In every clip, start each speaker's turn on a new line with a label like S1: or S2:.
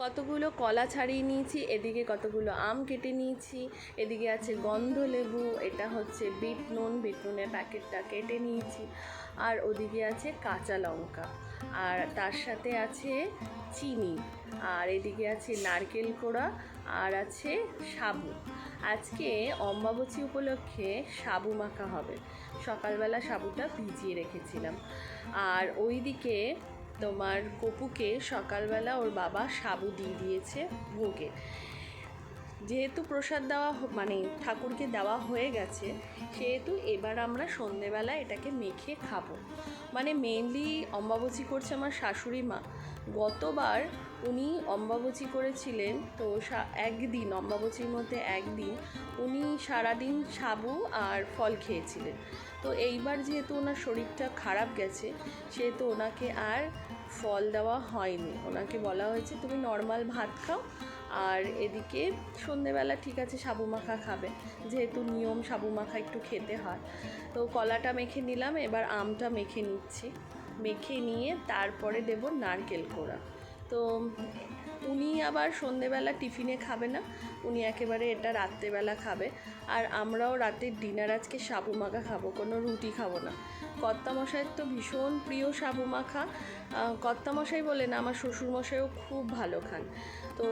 S1: কতগুলো কলা ছাড়িয়ে নিয়েছি, এদিকে কতগুলো আম কেটে নিয়েছি, এদিকে আছে গন্ধ লেবু এটা হচ্ছে বিট নুন, বিট নুনের প্যাকেটটা কেটে নিয়েছি, আর ওদিকে আছে কাঁচা লঙ্কা, আর তার সাথে আছে চিনি, আর এদিকে আছে নারকেল কোড়া, আর আছে সাবু। আজকে অম্বাবচী উপলক্ষে সাবু মাখা হবে। সকালবেলা সাবুটা ভিজিয়ে রেখেছিলাম। আর ওইদিকে তোমার কপুকে সকালবেলা ওর বাবা সাবু দিয়ে দিয়েছে ভোগে। যেহেতু প্রসাদ দেওয়া মানে ঠাকুরকে দেওয়া হয়ে গেছে, সেহেতু এবার আমরা সন্ধেবেলা এটাকে মেখে খাব। মানে মেনলি অম্বাবচী করছে আমার শাশুড়ি মা গতবার উনি অম্বাবচী করেছিলেন, তো একদিন, অম্বাবচীর মধ্যে একদিন উনি সারাদিন সাবু আর ফল খেয়েছিলেন। তো এইবার যেহেতু ওনার শরীরটা খারাপ গেছে, সেহেতু ওনাকে আর ফল দেওয়া হয়নি। ওনাকে বলা হয়েছে, তুমি নর্মাল ভাত খাও আর এদিকে সন্ধেবেলা ঠিক আছে সাবু মাখা খাবে। যেহেতু নিয়ম সাবু মাখা একটু খেতে হয়। তো কলাটা মেখে নিলাম, এবার আমটা মেখে নিচ্ছি। মেখে নিয়ে তারপরে দেব নারকেল কোড়া। তো উনি আবার সন্ধেবেলা টিফিনে খাবে না, উনি একেবারে এটা রাত্রেবেলা খাবে। আর আমরাও রাতের ডিনার আজকে সাবু মাখা খাব, কোনো রুটি খাব না। কর্তামশাইয়ের তো ভীষণ প্রিয় সাবু মাখা। কর্তামশাই বলে না আমার শ্বশুরমশাইও খুব ভালো খান। তো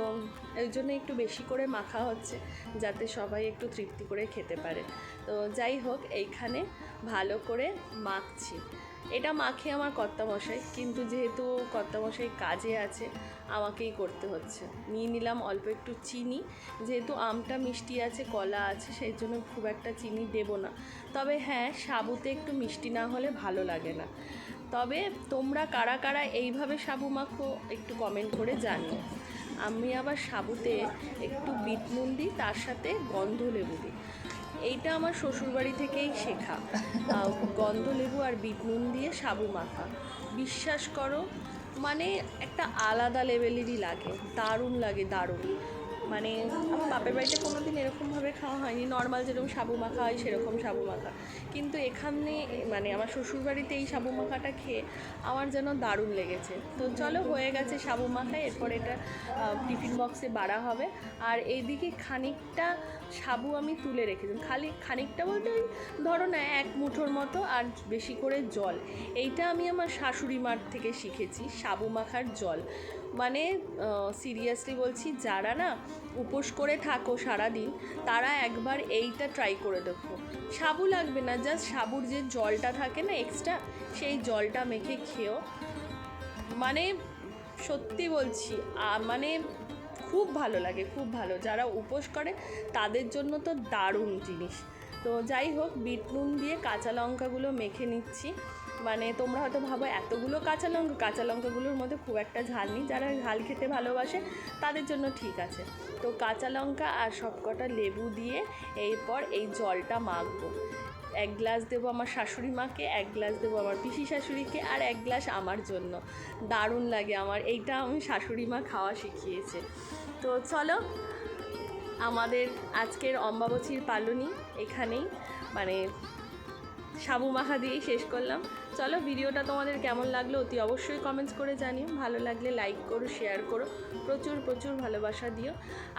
S1: এই জন্য একটু বেশি করে মাখা হচ্ছে, যাতে সবাই একটু তৃপ্তি করে খেতে পারে। তো যাই হোক, এইখানে ভালো করে মাখছি। এটা মাখে আমার কর্তামশাই, কিন্তু যেহেতু কর্তামশাই কাজে আছে, আমাকেই করতে হচ্ছে। নিয়ে নিলাম অল্প একটু চিনি, যেহেতু আমটা মিষ্টি আছে, কলা আছে, সেই জন্য খুব একটা চিনি দেব না। তবে হ্যাঁ সাবুতে একটু মিষ্টি না হলে ভালো লাগে না। তবে তোমরা কারা কারা এইভাবে সাবু মাখো, একটু কমেন্ট করে জানিও। আমি আবার সাবুতে একটু বিট নুন দিই, তার সাথে গন্ধ লেবু দিই। এইটা আমার শ্বশুরবাড়ি থেকেই শেখা। গন্ধ লেবু আর বিট নুন দিয়ে সাবু মাখা। বিশ্বাস করো মানে একটা আলাদা লেভেলেরই লাগে, দারুণ লাগে, দারুণ। মানে আমার বাপের বাড়িতে কোনো দিন এরকমভাবে খাওয়া হয়নি। নর্মাল যেরকম সাবু মাখা হয়, সেরকম সাবু মাখা। কিন্তু এখানে মানে আমার শ্বশুরবাড়িতে এই সাবু মাখাটা খেয়ে আমার যেন দারুণ লেগেছে। তো চলো, হয়ে গেছে সাবু মাখা, এরপর এটা টিফিন বক্সে বাড়া হবে। আর এইদিকে খানিকটা সাবু আমি তুলে রেখেছিলাম খালি, খানিকটা বলতে ওই, ধরো না, এক মুঠোর মতো আর বেশি করে জল। এইটা আমি আমার শাশুড়ি মার থেকে শিখেছি, সাবু মাখার জল। মানে সিরিয়াসলি বলছি, যারা না উপোস করে থাকো সারাদিন, তারা একবার এইটা ট্রাই করে দেখো। সাবু লাগবে না জাস্ট সাবুর যে জলটা থাকে না এক্সট্রা সেই জলটা মেখে খেও। মানে সত্যি বলছি মানে খুব ভালো লাগে, খুব ভালো। যারা উপোস করে, তাদের জন্য তো দারুণ জিনিস। তো যাই হোক, বিট নুন দিয়ে কাঁচা লঙ্কাগুলো মেখে নিচ্ছি। মানে তোমরা হয়তো ভাবো এতগুলো কাঁচা লঙ্কা, কাঁচা লঙ্কাগুলোর মধ্যে খুব একটা ঝাল নেই। যারা ঝাল খেতে ভালোবাসে, তাদের জন্য ঠিক আছে। তো কাঁচা লঙ্কা আর সবকটা লেবু দিয়ে এরপর এই জলটা মাখবো। এক গ্লাস দেবো আমার শাশুড়ি মাকে, এক গ্লাস দেবো আমার পিসি শাশুড়িকে, আর এক গ্লাস আমার জন্য। দারুণ লাগে আমার, এইটা আমি শাশুড়ি মা খাওয়া শিখিয়েছে। তো চলো, আমাদের আজকের অম্বাবচীর পালনি এখানেই মানে সাবু মাখা দিয়েই শেষ করলাম। চলো ভিডিওটা তোমাদের কেমন লাগল অতি অবশ্যই কমেন্টস করে জানিও। ভালো লাগলে লাইক করো শেয়ার করো, প্রচুর প্রচুর ভালোবাসা দিও।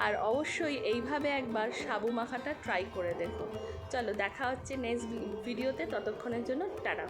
S1: আর অবশ্যই এইভাবে একবার সাবু মাখাটা ট্রাই করে দেখো। চলো দেখা হচ্ছে নেক্সট ভিডিওতে ততক্ষণের জন্য টাটা।